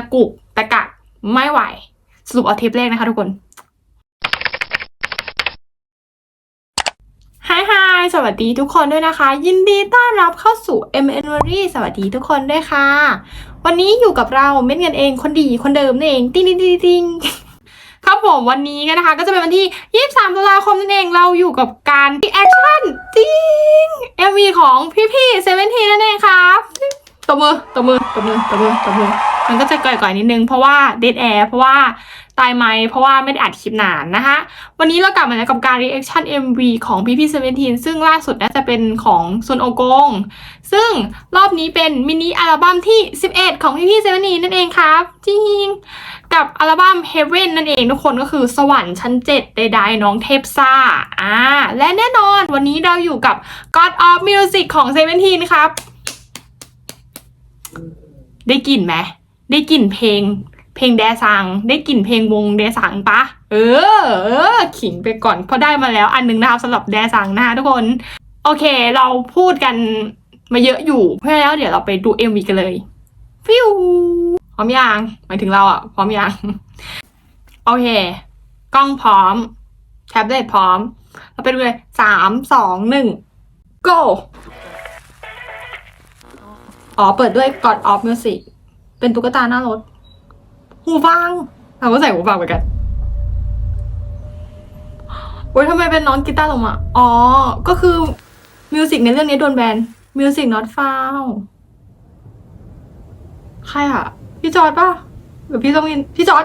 ะกุกตะกักไม่ไหว สรุปเอาเทปแรกนะคะทุกคนฮายฮายสวัสดีทุกคนด้วยนะคะ ยินดีต้อนรับเข้าสู่ m n v a r y สวัสดีทุกคนด้วยค่ะ วันนี้อยู่กับเราเม็ดเงินเองคนดีคนเดิมนั่นเองติ้งติ้งติ้งติ้งครับผมวันนี้กันนะคะ ก็จะเป็นวันที่ 23 ตุลาคมนั่นเองเราอยู่กับการแอคชั่นจริง MV ของพี่ๆเซเว่นทีนั่นเองครับตบมือตบมือตบมือตบมือตบมือ มันก็จะก่อยๆนิดนึงเพราะว่าเดดแอร์เพราะว่าตายไหมเพราะว่าไม่ได้อัดคลิปนานนะคะ วันนี้เรากลับมาแล้วกับการ reaction MV ของพี่พี่เซเวนทีนซึ่งล่าสุดน่าจะเป็นของซุนโอกง ซึ่งรอบนี้เป็นมินิอัลบั้มที่ 11 ของพี่พี่เซเวนทีนนั่นเองครับจริงกับอัลบั้ม Heaven นั่นเองทุกคนก็คือสวรรค์ชั้น 7 ใดๆน้องเทพซ่าอ่าและแน่นอนวันนี้เราอยู่กับ God of Music ของเซเวนทีนครับ ได้กลิ่นไหม ได้กลิ่นเพลง เพลงแดซัง ได้กลิ่นเพลงวงแดซังปะเออเออขิงไปก่อนเพราะได้มาแล้วอันหนึงนะครับสำหรับแดซังนะคะทุกคน โอเคเราพูดกันมาเยอะอยู่เพราะแล้วเดี๋ยวเราไปดู MV กันเลยฟิวพร้อมยังหมายถึงเราอะพร้อมยังโอเค กล้องพร้อม แท็บเล็ตพร้อม เราไปดูเลยสามสองหนึ่ง go อ๋อ เปิดด้วย God of Music เป็นตุ๊กตาหน้ารถ หูฟังเราก็ใส่หูฟังเหมือนกันโอ้ยทำไมเป็นน้องกีตาร์ลงมาอ๋อ ก็คือมิวสิกในเรื่องนี้โดนแบนมิวสิก not found ใครอะพี่จอร์ดป่ะ หรือพี่ต้องมิน พี่จอร์ด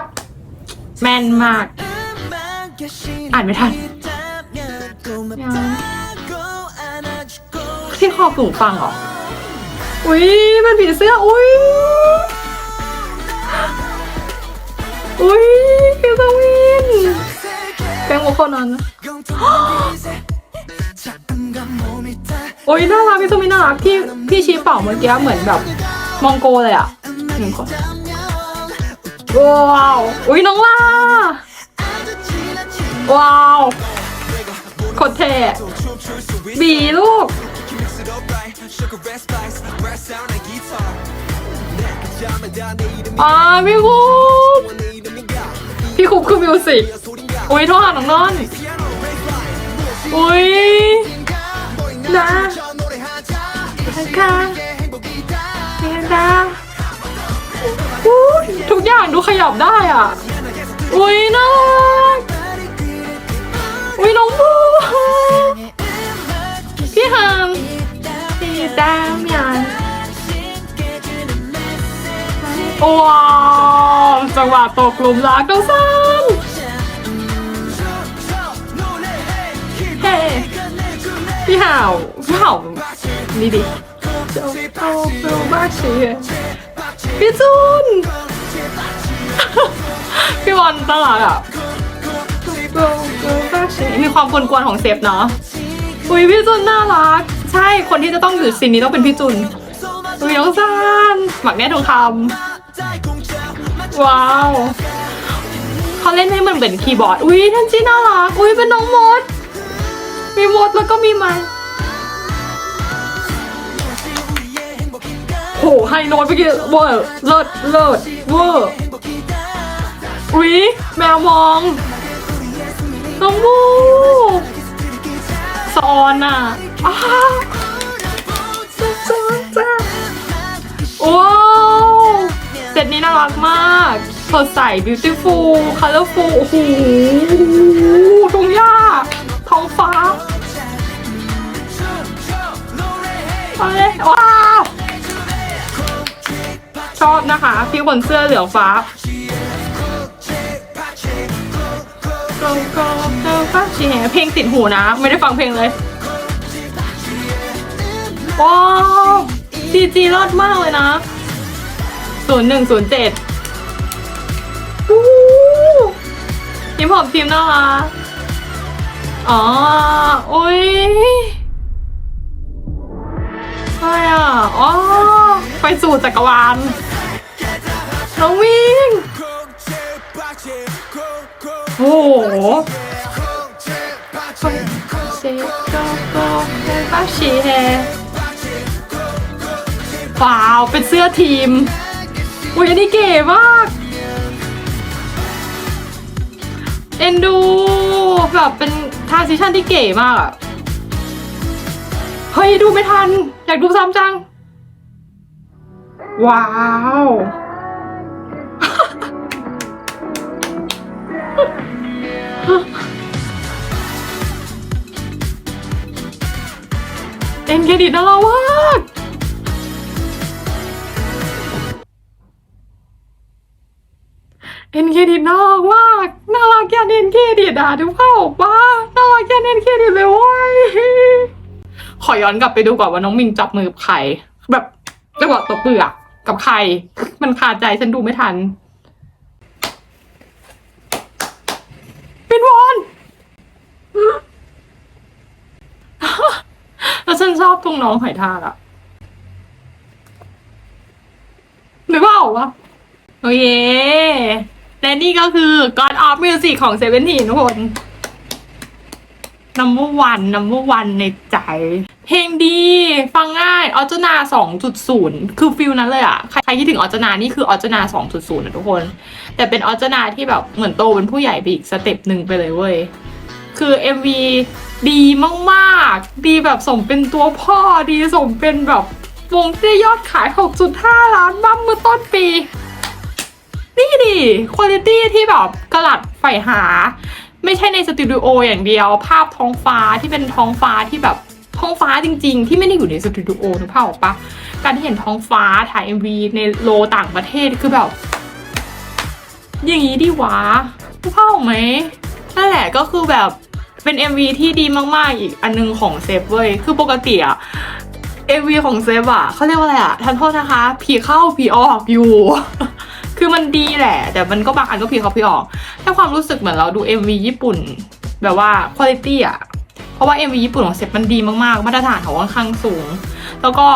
แมนมาก อ่านไม่ทันที่คอหูฟังเหรอ อุ้ยมันผีเสื้อ อุ้ย อุ้ยพี่ต้องมินแกงโมคนนั้นนะโอ้ยน่ารักพี่ต้องมินน่ารักที่พี่ชี้เป่าเมื่อกี้เหมือนแบบมองโกเลยอะหนึ่งคนว้าวอุ้ยน้องล่าว้าวโคตรเท่บีลูกอ่าพี่คุป พี่คุปคือมิวสิกอุ้ยโทรหาน้องนอนอุ้ยนะค่ะเฮียดาอุ้ยทุกอย่างดูขยับได้อะ อุ้ยน่ารักอุ้ยน้องบูพี่ฮามพี่ดามยันว้าว จังหวะตกหลุมรักน้องซันเฮ้พี่ห่าวพี่ห่าวนี่ดิเจ้าเจ้าเจ้าบ้าเชียพี่จุนพี่บอลตลาดอะเจ้าเจ้าบ้าชีมีความกวนๆของเซฟเนาะอุ้ยพี่จุนน่ารัก ใช่คนที่จะต้องอยู่ซีนนี้ต้องเป็นพี่จุนอุ้ยองซันหมักแน่ทองคำ ว้าวเขาเล่นให้มันเหมือนคีย์บอร์ด อุ้ยทันจีน่ารักอุ้ยเป็นน้องมด มีมดแล้วก็มีไม้โหไฮโน้ตเมื่อกี้เวอร์เลิศเลิศเวอร์อุ้ยแมวมองน้องบูซอนอะอ้าวซอนจ้าว้าว เซตนี้น่ารักมากสดใส beautiful colorful โอ้โหทุ่งหญ้าท้องฟ้าไปเลยว้าวชอบนะคะพี่คนเสื้อเหลืองฟ้ากโก้โกฟ้าชีแหเพลงติดหูนะ ไม่ได้ฟังเพลงเลยว้าวซีจีรอดมากเลยนะ ศูนย์หนึ่งศูนย์เจ็ดยิ้มหอมทีมนะคะ อ๋อ อุ้ยอะไรอะ อ๋อ ไปสู่จักรวาล น้องวิ่ง โอ้โหเซโกโกเซบาชีแฮว้าว เป็นเสื้อทีม อุ้ยอันนี้เก๋มาก เอ็นดู แบบเป็นทรานซิชันที่เก๋มากอะเฮ้ย ดูไม่ทัน อยากดูซ้ำจัง ว้าว เอ็นเครดิตน่ารักมาก เอ็นเครดิตน่ารักมากน่ารักแค่เอ็นเครดิตอะทุกเข้าออกปะน่ารักแค่เอ็นเครดิตเลยว้ยขอย้อนกลับไปดูก่อนว่าน้องมิงจับมือกับใคร แบบจังหวะตบเปลือกกับใคร มันคาใจฉันดูไม่ทันเป็นวอนแล้วฉันชอบตรงน้องหอยทากอะหรือเปล่าวะโอเค และนี่ก็คือ God of Music ของเซเว่นทีทุกคน number one number one ในใจ เพลงดี ฟังง่ายออจนา 2.0 คือฟิลนั้นเลยอะใครใครคิดถึงออจนา นี่คือออจนา 2.0นะทุกคน แต่เป็นออจนาที่แบบเหมือนโตเป็นผู้ใหญ่ไปอีกสเต็ปหนึ่งไปเลยเว้ย คือ MV ดีมากๆ ดีแบบสมเป็นตัวพ่อ ดีสมเป็นแบบวงที่ยอดขาย 6.5 ล้านบัมเมื่อต้นปี นี่ดิคุณภาพที่แบบกระหลัดใฝ่หา ไม่ใช่ในสตูดิโออย่างเดียว ภาพท้องฟ้าที่เป็นท้องฟ้าที่แบบท้องฟ้าจริง ๆ ที่ไม่ได้อยู่ในสตูดิโอนึกภาพออกปะการที่เห็นท้องฟ้าถ่าย MV ในโลต่างประเทศคือแบบ อย่างนี้ดีวะนึกภาพออกไหมนั่นแหละก็คือแบบเป็น MV ที่ดีมากๆ อีกอันนึงของเซฟเว้ย คือปกติอะ MV ของเซฟอะเขาเรียกว่าอะไรอะทันโทษนะคะ ผีเข้าผีออกอยู่ คือมันดีแหละ แต่มันก็บางอันก็ผีเขาผีออกให้ความรู้สึกเหมือนเราดู MV ญี่ปุ่น แบบว่าคุณภาพอะเพราะว่า MV ญี่ปุ่นของเซฟมันดีมากๆ มาตรฐานเขาค่อนข้างสูง แล้วก็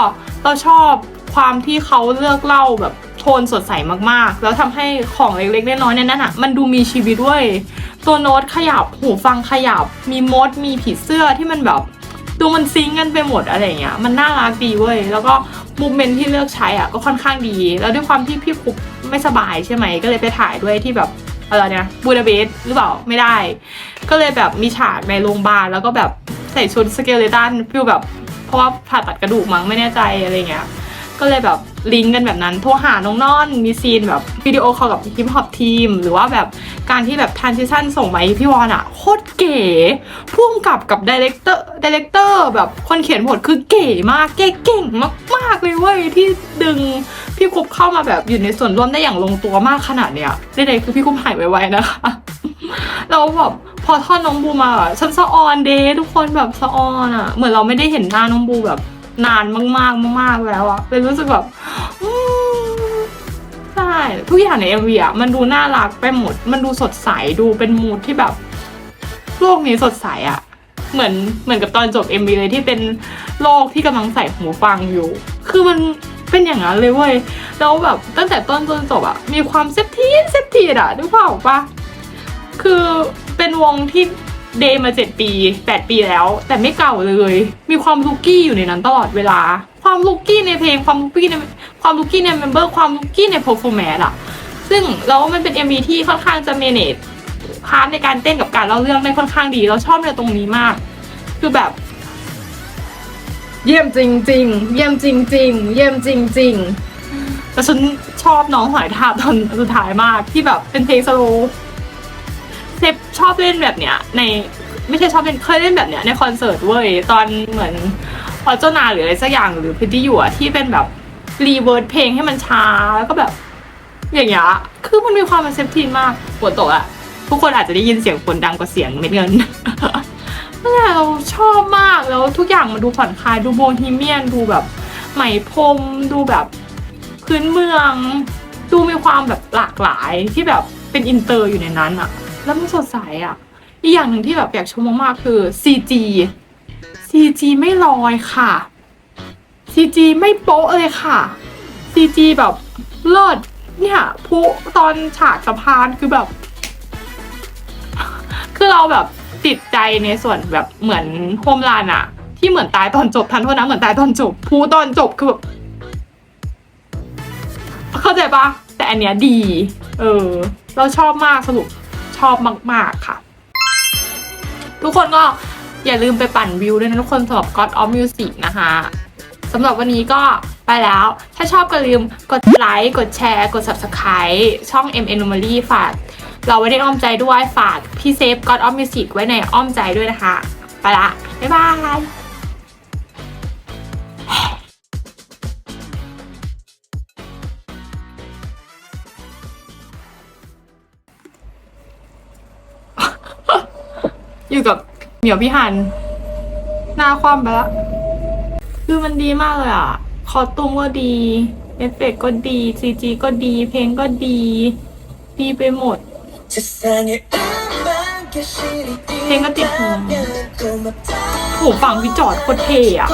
เราชอบความที่เขาเลือกเล่าแบบโทนสดใสมากๆ แล้วทำให้ของเล็กๆน้อยๆในนั้นอะมันดูมีชีวิตด้วย ตัวโน้ตขยับหูฟังขยับ มีมดมีผีเสื้อที่มันแบบดูมันซิงกันไปหมดอะไรเงี้ยมันน่ารักดีเว้ย แล้วก็มูเมนที่เลือกใช้อะก็ค่อนข้างดี แล้วด้วยความที่พี่คุป ไม่สบายใช่ไหมก็เลยไปถ่ายด้วยที่แบบอะไรเนี่ยบูดาเปสต์หรือเปล่าไม่ได้ ก็เลยแบบมีฉากในโรงพยาบาลแล้วก็แบบใส่ชุดสเกเลตันฟิลแบบเพราะว่าผ่าตัดกระดูกมั้งไม่แน่ใจอะไรเงี้ย ก็เลยแบบลิงก์กันแบบนั้น โทรหาน้องนอนมีซีนแบบวิดีโอคอลกับฮิปฮอปทีม หรือว่าแบบการที่แบบท a นซิชันส่งมาให้พี่วอนอะโคตรเก๋พ่วงกับกับดีเลกเตอร์ดีเลกเตอร์แบบคนเขียนบทคือเก๋มากเก่งมากๆเลยเว้ยที่ดึงพี่คุปเข้ามาแบบอยู่ในส่วนร่วมได้อย่างลงตัวมากขนาดเนี้ยใดๆคือพี่คุปหายไวๆนะคะเราแบบพอท่อนน้องบูมาฉันสะออนเดย์ทุกคนแบบสะออนอะเหมือนเราไม่ได้เห็นหน้าน้องบูแบบ นานมากๆมาก ๆแล้วอะเลยรู้สึกแบบใช่ทุกอย่างใน MV อะมันดูน่ารักไปหมด มันดูสดใสดูเป็นมูดที่แบบ โลกนี้สดใสอะเหมือนเหมือนกับตอนจบ MV เลยที่เป็นโลกที่กำลังใส่หูฟังอยู่ คือมันเป็นอย่างนั้นเลยเว้ยแล้วแบบตั้งแต่ต้นจนจบอะมีความเซฟทีนเซฟทีนอะนึกภาพออกปะคือเป็นวงที่ เดย์มาเจ็ดปีแปดปีแล้ว แต่ไม่เก่าเลย มีความลูกี้อยู่ในนั้นตลอดเวลา ความลูกี้ในเพลงความลูกี้ในความลูกี้ในเมมเบอร์ความลูกี้ในเพอร์ฟอร์แมนซ์อะซึ่งแล้วมันเป็น MV ที่ค่อนข้างจะเมเนจพาร์ทในการเต้นกับการเล่าเรื่องได้ค่อนข้างดี เราชอบในตรงนี้มาก คือแบบ เยี่ยมจริง ๆ เยี่ยมจริง ๆ เยี่ยมจริง ๆแต่ฉันชอบน้องหอยทากตอนสุดท้ายมากที่แบบเป็นเพลงสโลว์ เซฟชอบเล่นแบบเนี้ยในไม่ใช่ชอบเล่นเคยเล่นแบบเนี้ยในคอนเสิร์ตเว้ยตอนเหมือนพอเจ้านาหรืออะไรสักอย่างหรือพิตตี้อยู่อะที่เป็นแบบรีเวิร์ดเพลงให้มันช้าแล้วก็แบบ อย่างเงี้ยคือมันมีความเป็นเซฟทีนมากปวดตะอะทุกคนอาจจะได้ยินเสียงฝนดังกว่าเสียงเม็ดเงินนั่นแหละเราชอบมากแล้วทุกอย่างมันดูผ่อนคลายดูโบฮีเมียนดูแบบไหมพรมดูแบบพื้นเมือง ดูมีความแบบหลากหลายที่แบบเป็นอินเตอร์อยู่ในนั้นอะ แล้วมันสดใสอะอีกอย่างหนึ่งที่แบบอยากชมมากๆคือ CG CG ไม่ลอยค่ะ CG ไม่โป๊ะเลยค่ะ CG แบบเลิศเนี่ยผู้ตอนฉากสะพานคือแบบ คือเราแบบติดใจในส่วนแบบเหมือนโฮมลานอะที่เหมือนตายตอนจบทันโทษนะเหมือนตายตอนจบผู้ตอนจบคือแบบเข้าใจปะแต่อันเนี้ยดี เออ เราชอบมากสรุป ชอบมาก ๆ ค่ะ ทุกคนก็อย่าลืมไปปั่นวิวด้วยนะทุกคนสำหรับ God of Music นะคะสำหรับวันนี้ก็ไปแล้ว ถ้าชอบก็ลืมกดไลค์ กดแชร์ กด Subscribe ช่อง M N m a r y ฝาก เราไว้ในอ้อมใจด้วยฝากพี่เซฟ God of Music ไว้ในอ้อมใจด้วยนะคะ ไปละ บ๊ายบาย อยู่กับเหมียวพี่ฮัน หน้าคว่ำไปล้วคือมันดีมากเลยอะ คอตุ้มก็ดี เอฟเฟกก็ดีซีจีก็ดี เพลงก็ดี ดีไปหมด เพลงก็ติดหูหูฟังพี่จอดโคตรเท่อะ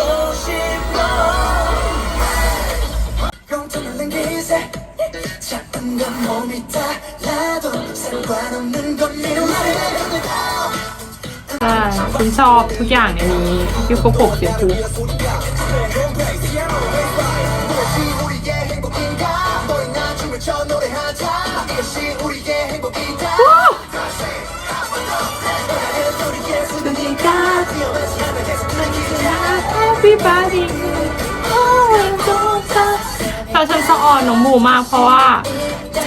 ช่ฉันชอบทุกอย่างในนี้พี่โกโกะเสียงคูเราฉันสะออนน้องบูมากเพราะว่า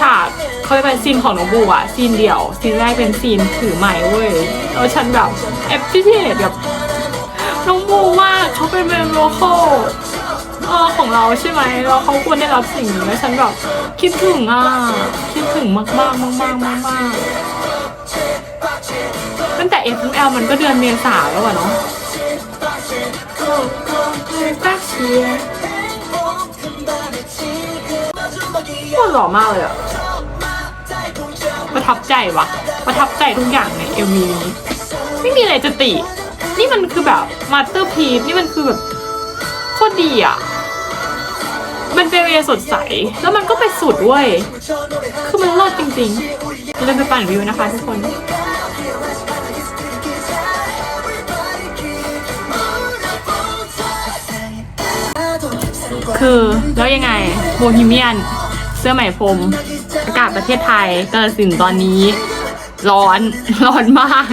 ฉาก เขาจะเป็นซีนของน้องบูอะซีนเดียวซีนแรกเป็นซีนถือไม้เว้ยแล้วฉันแบบแอปพิเศษแบบน้องบูมากเขาเป็นเมนโลโคเออของเราใช่ไหมแล้วเขาควรได้รับสิ่งนี้แล้วฉันแบบคิดถึงอะคิดถึงมากมากมากมากมากมากตั้งแต่ F M L มันก็เดือนเมษาแล้วอะเนาะโคตรหล่อมากเลยอะ ประทับใจวะประทับใจทุกอย่างในเอลมีไม่มีอะไรจะติ นี่มันคือแบบมาสเตอร์พี e นี่มันคือแบบโคตรดีอะมันเป็นเรียสดใส แล้วมันก็ไปสุดเว้ย คือมันเลิศจริงๆเราไปปั่นวิวนะคะทุกคนคือแล้วยังไงโบฮีเมียน เสื้อไหมพรม อากาศประเทศไทยกาลสินตอนนี้ ร้อนร้อนมาก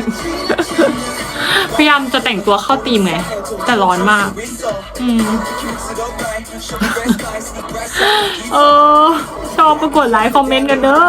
พยายามจะแต่งตัวเข้าตีมไง แต่ร้อนมาก อืมเออชอบปรากฏไลค์คอมเมนต์กันเด้อ